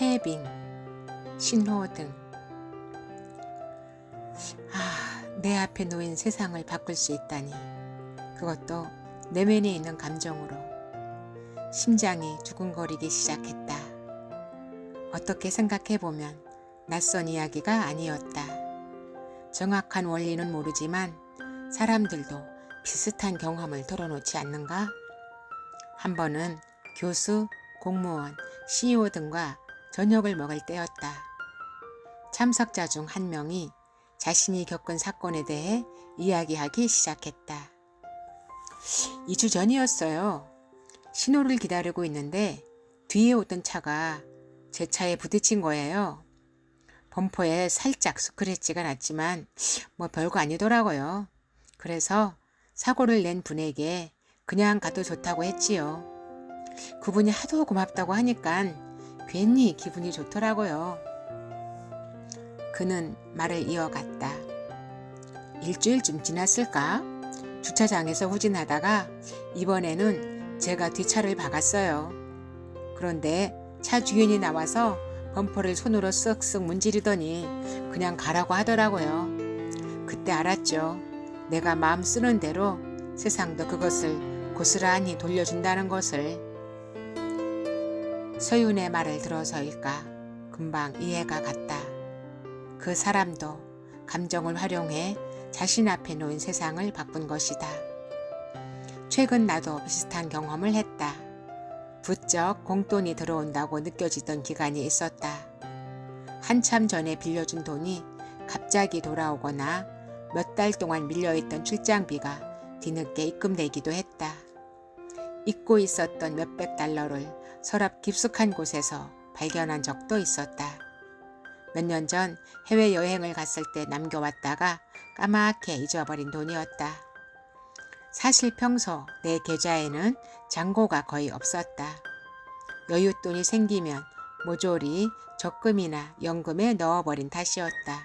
해빙, 신호등. 아, 내 앞에 놓인 세상을 바꿀 수 있다니. 그것도 내면에 있는 감정으로. 심장이 두근거리기 시작했다. 어떻게 생각해보면 낯선 이야기가 아니었다. 정확한 원리는 모르지만 사람들도 비슷한 경험을 털어놓지 않는가? 한 번은 교수, 공무원, CEO 등과 저녁을 먹을 때였다. 참석자 중 한 명이 자신이 겪은 사건에 대해 이야기하기 시작했다. 2주 전이었어요. 신호를 기다리고 있는데 뒤에 오던 차가 제 차에 부딪힌 거예요. 범퍼에 살짝 스크래치가 났지만 뭐 별거 아니더라고요. 그래서 사고를 낸 분에게 그냥 가도 좋다고 했지요. 그분이 하도 고맙다고 하니까 괜히 기분이 좋더라고요. 그는 말을 이어갔다. 일주일쯤 지났을까? 주차장에서 후진하다가 이번에는 제가 뒷차를 박았어요. 그런데 차 주인이 나와서 범퍼를 손으로 쓱쓱 문지르더니 그냥 가라고 하더라고요. 그때 알았죠. 내가 마음 쓰는 대로 세상도 그것을 고스란히 돌려준다는 것을. 서윤의 말을 들어서일까 금방 이해가 갔다. 그 사람도 감정을 활용해 자신 앞에 놓인 세상을 바꾼 것이다. 최근 나도 비슷한 경험을 했다. 부쩍 공돈이 들어온다고 느껴지던 기간이 있었다. 한참 전에 빌려준 돈이 갑자기 돌아오거나 몇 달 동안 밀려있던 출장비가 뒤늦게 입금되기도 했다. 잊고 있었던 몇백 달러를 서랍 깊숙한 곳에서 발견한 적도 있었다. 몇 년 전 해외여행을 갔을 때 남겨왔다가 까맣게 잊어버린 돈이었다. 사실 평소 내 계좌에는 잔고가 거의 없었다. 여윳돈이 생기면 모조리 적금이나 연금에 넣어버린 탓이었다.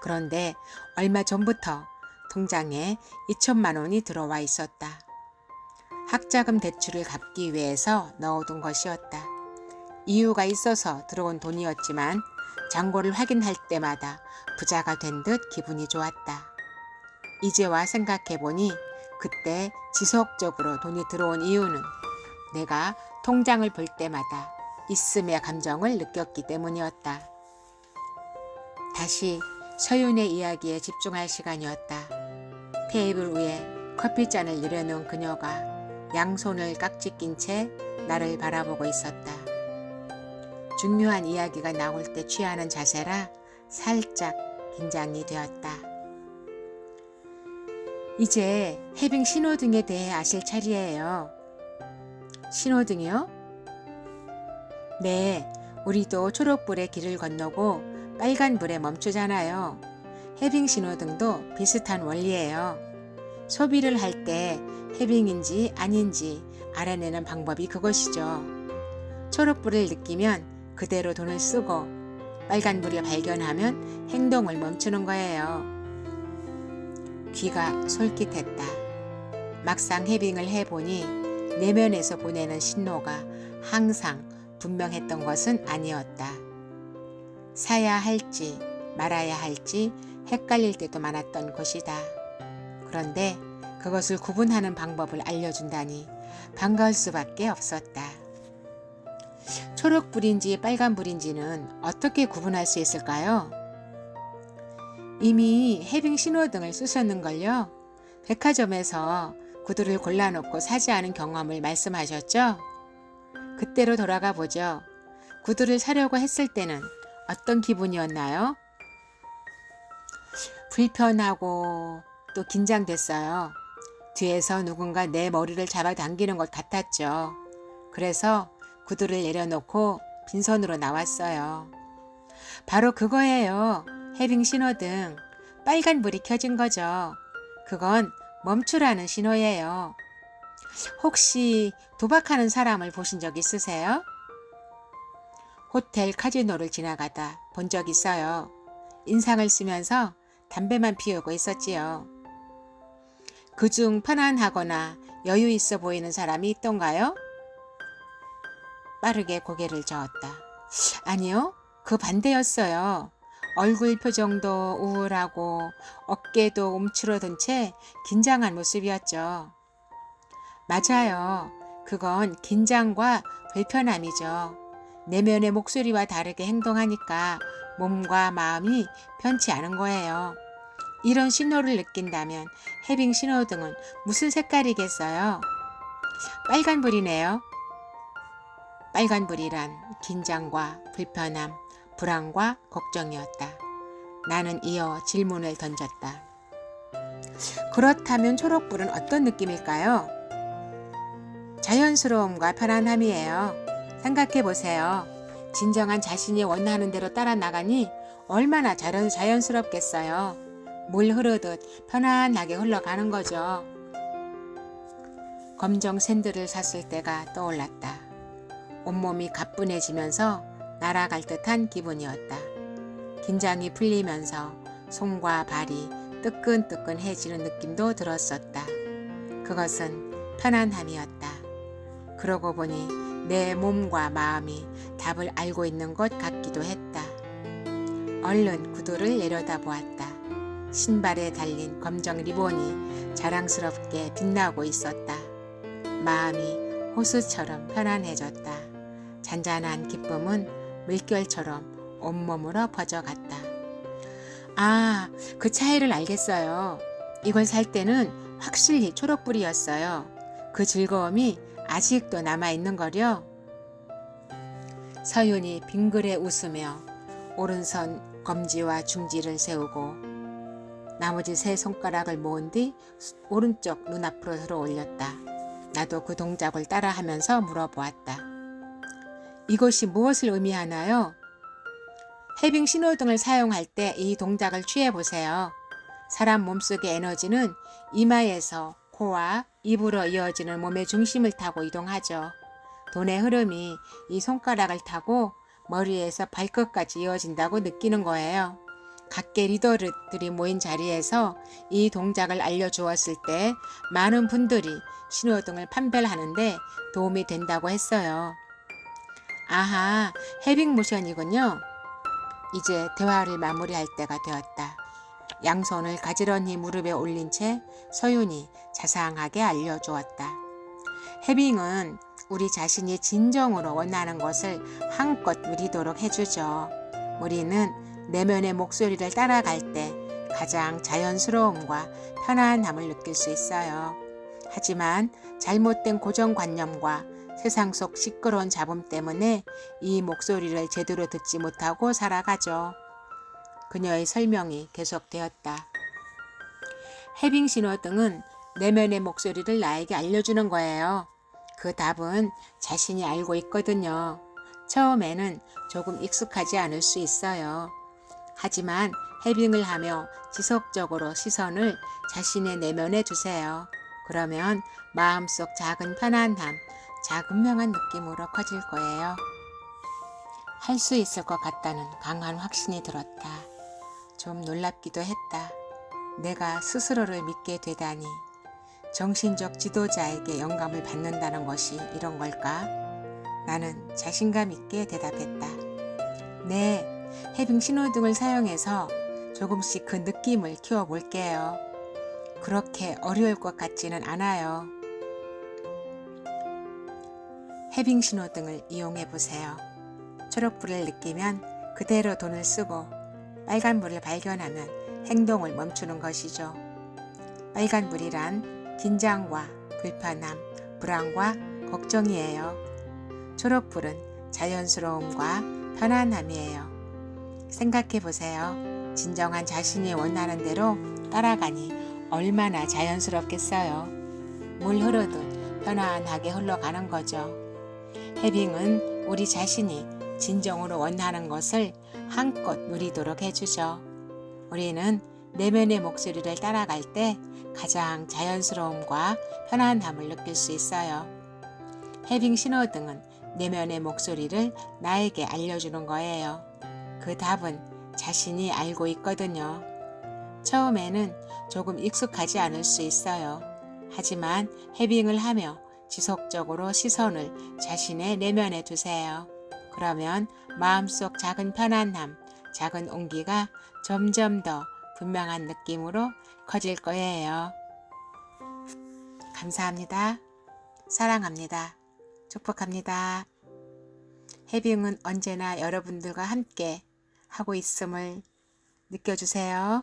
그런데 얼마 전부터 통장에 2천만 원이 들어와 있었다. 학자금 대출을 갚기 위해서 넣어둔 것이었다. 이유가 있어서 들어온 돈이었지만 잔고를 확인할 때마다 부자가 된 듯 기분이 좋았다. 이제와 생각해보니 그때 지속적으로 돈이 들어온 이유는 내가 통장을 볼 때마다 있음의 감정을 느꼈기 때문이었다. 다시 서윤의 이야기에 집중할 시간이었다. 테이블 위에 커피잔을 내려놓은 그녀가 양손을 깍지 낀 채 나를 바라보고 있었다. 중요한 이야기가 나올 때 취하는 자세라 살짝 긴장이 되었다. 이제 해빙 신호등에 대해 아실 차례예요. 신호등이요? 네, 우리도 초록불에 길을 건너고 빨간불에 멈추잖아요. 해빙 신호등도 비슷한 원리예요. 소비를 할 때 해빙인지 아닌지 알아내는 방법이 그것이죠. 초록불을 느끼면 그대로 돈을 쓰고 빨간불을 발견하면 행동을 멈추는 거예요. 귀가 솔깃했다. 막상 해빙을 해보니 내면에서 보내는 신호가 항상 분명했던 것은 아니었다. 사야 할지 말아야 할지 헷갈릴 때도 많았던 것이다. 그런데 그것을 구분하는 방법을 알려준다니 반가울 수밖에 없었다. 초록불인지 빨간불인지는 어떻게 구분할 수 있을까요? 이미 해빙 신호등을 쓰셨는걸요. 백화점에서 구두를 골라놓고 사지 않은 경험을 말씀하셨죠? 그때로 돌아가 보죠. 구두를 사려고 했을 때는 어떤 기분이었나요? 불편하고 또 긴장됐어요. 뒤에서 누군가 내 머리를 잡아당기는 것 같았죠. 그래서 구두를 내려놓고 빈손으로 나왔어요. 바로 그거예요. 해빙 신호등. 빨간 불이 켜진 거죠. 그건 멈추라는 신호예요. 혹시 도박하는 사람을 보신 적 있으세요? 호텔 카지노를 지나가다 본 적 있어요. 인상을 쓰면서 담배만 피우고 있었지요. 그중 편안하거나 여유 있어 보이는 사람이 있던가요? 빠르게 고개를 저었다. 아니요, 그 반대였어요. 얼굴 표정도 우울하고 어깨도 움츠러든 채 긴장한 모습이었죠. 맞아요. 그건 긴장과 불편함이죠. 내면의 목소리와 다르게 행동하니까 몸과 마음이 편치 않은 거예요. 이런 신호를 느낀다면 해빙 신호등은 무슨 색깔이겠어요? 빨간불이네요. 빨간불이란 긴장과 불편함, 불안과 걱정이었다. 나는 이어 질문을 던졌다. 그렇다면 초록불은 어떤 느낌일까요? 자연스러움과 편안함이에요. 생각해 보세요. 진정한 자신이 원하는 대로 따라 나가니 얼마나 자연, 자연스럽겠어요. 물 흐르듯 편안하게 흘러가는 거죠. 검정 샌들을 샀을 때가 떠올랐다. 온몸이 가뿐해지면서 날아갈 듯한 기분이었다. 긴장이 풀리면서 손과 발이 뜨끈뜨끈해지는 느낌도 들었었다. 그것은 편안함이었다. 그러고 보니 내 몸과 마음이 답을 알고 있는 것 같기도 했다. 얼른 구두를 내려다 보았다. 신발에 달린 검정 리본이 자랑스럽게 빛나고 있었다. 마음이 호수처럼 편안해졌다. 잔잔한 기쁨은 물결처럼 온몸으로 퍼져갔다. 아, 그 차이를 알겠어요. 이걸 살 때는 확실히 초록불이었어요. 그 즐거움이 아직도 남아있는 거려. 서윤이 빙그레 웃으며 오른손 검지와 중지를 세우고 나머지 세 손가락을 모은 뒤 오른쪽 눈앞으로 들어 올렸다. 나도 그 동작을 따라하면서 물어보았다. 이것이 무엇을 의미하나요? 해빙 신호등을 사용할 때 이 동작을 취해 보세요. 사람 몸속의 에너지는 이마에서 코와 입으로 이어지는 몸의 중심을 타고 이동하죠. 돈의 흐름이 이 손가락을 타고 머리에서 발끝까지 이어진다고 느끼는 거예요. 각계 리더들이 모인 자리에서 이 동작을 알려주었을 때 많은 분들이 신호등을 판별하는데 도움이 된다고 했어요. 아하, 해빙 모션이군요. 이제 대화를 마무리할 때가 되었다. 양손을 가지런히 무릎에 올린 채 서윤이 자상하게 알려주었다. 해빙은 우리 자신이 진정으로 원하는 것을 한껏 누리도록 해주죠. 우리는 내면의 목소리를 따라갈 때 가장 자연스러움과 편안함을 느낄 수 있어요. 하지만 잘못된 고정관념과 세상 속 시끄러운 잡음 때문에 이 목소리를 제대로 듣지 못하고 살아가죠. 그녀의 설명이 계속되었다. 해빙 신호등은 내면의 목소리를 나에게 알려주는 거예요. 그 답은 자신이 알고 있거든요. 처음에는 조금 익숙하지 않을 수 있어요. 하지만 해빙을 하며 지속적으로 시선을 자신의 내면에 두세요. 그러면 마음속 작은 편안함, 작은 명한 느낌으로 커질 거예요. 할 수 있을 것 같다는 강한 확신이 들었다. 좀 놀랍기도 했다. 내가 스스로를 믿게 되다니. 정신적 지도자에게 영감을 받는다는 것이 이런 걸까? 나는 자신감 있게 대답했다. 네, 해빙 신호등을 사용해서 조금씩 그 느낌을 키워볼게요. 그렇게 어려울 것 같지는 않아요. 해빙 신호등을 이용해 보세요. 초록불을 느끼면 그대로 돈을 쓰고 빨간불을 발견하면 행동을 멈추는 것이죠. 빨간불이란 긴장과 불편함, 불안과 걱정이에요. 초록불은 자연스러움과 편안함이에요. 생각해 보세요. 진정한 자신이 원하는 대로 따라가니 얼마나 자연스럽겠어요. 물 흐르듯 편안하게 흘러가는 거죠. 해빙은 우리 자신이 진정으로 원하는 것을 한껏 누리도록 해주죠. 우리는 내면의 목소리를 따라갈 때 가장 자연스러움과 편안함을 느낄 수 있어요. 해빙 신호등은 내면의 목소리를 나에게 알려주는 거예요. 그 답은 자신이 알고 있거든요. 처음에는 조금 익숙하지 않을 수 있어요. 하지만 해빙을 하며 지속적으로 시선을 자신의 내면에 두세요. 그러면 마음속 작은 편안함, 작은 온기가 점점 더 분명한 느낌으로 커질 거예요. 감사합니다. 사랑합니다. 축복합니다. 해빙은 언제나 여러분들과 함께 하고 있음을 느껴주세요.